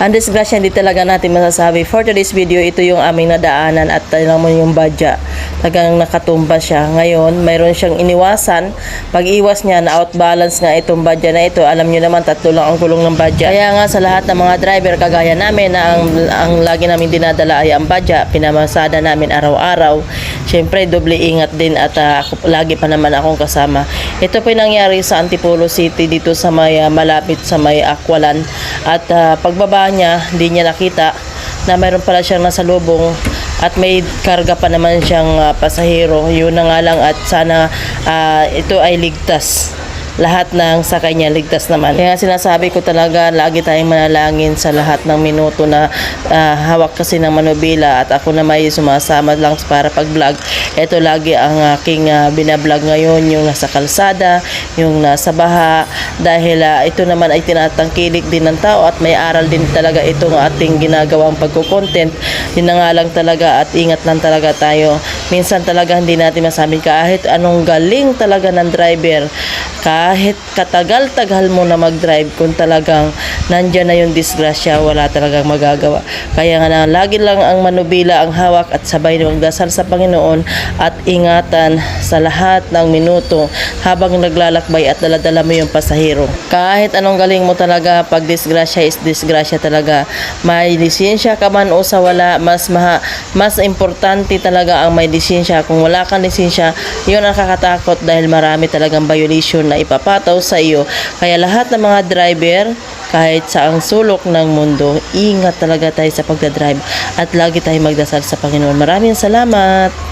Ang disgrasya hindi talaga natin masasabi. For today's video, ito yung aming nadaanan at alam mo yung badya. Tagang nakatumba siya. Ngayon, mayroon siyang iniwasan. Pag iwas niya, na outbalance nga itong badya na ito. Alam niyo naman, tatlo lang ang gulong ng badya. Kaya nga sa lahat ng mga driver, kagaya namin, na ang, ang lagi namin dinadala ay ang badya. Pinamasada namin araw-araw. Siyempre, doble ingat din at ah, ako, lagi pa naman akong kasama. Ito po nangyari sa Antipolo City dito sa may ah, malapit sa may Akwalan. At ah, pagbaba niya, hindi niya nakita na mayroon pala siyang nasa lubong at may karga pa naman siyang ah, pasahero. Yun na nga lang at sana ah, ito ay ligtas lahat ng sakay niya ligtas naman. Kaya sinasabi ko talaga, lagi tayong manalangin sa lahat ng minuto na ah, hawak kasi ng manubila at ako na may sumasama lang para pag-vlog. Ito lagi ang aking ah, binablog ngayon, yung nasa kalsada, yung nasa baha, dahil ah, ito naman ay tinatangkilik din ng tao at may aral din talaga itong ating ginagawang pagkukontent. Yun na nga lang talaga at ingat lang talaga tayo. Minsan talaga hindi natin masabi kahit anong galing talaga ng driver, kahit katagal-tagal mo na mag-drive kung talagang nandyan na yung disgrasya, wala talagang magagawa. Kaya nga na, lagi lang ang manubila ang hawak at sabay na magdasal sa Panginoon at ingatan sa lahat ng minuto habang naglalakbay at daladala mo yung pasahero. Kahit anong galing mo talaga, pag disgrasya is disgrasya talaga. May lisensya ka man o sa wala, mas maha, mas importante talaga ang may lisensya. Kung wala kang lisensya, yun ang kakatakot dahil marami talagang violation na ipapataw sa iyo. Kaya lahat ng mga driver, kahit sa ang sulok ng mundo, ingat talaga tayo sa pagdadrive at lagi tayo magdasal sa Panginoon. Maraming salamat!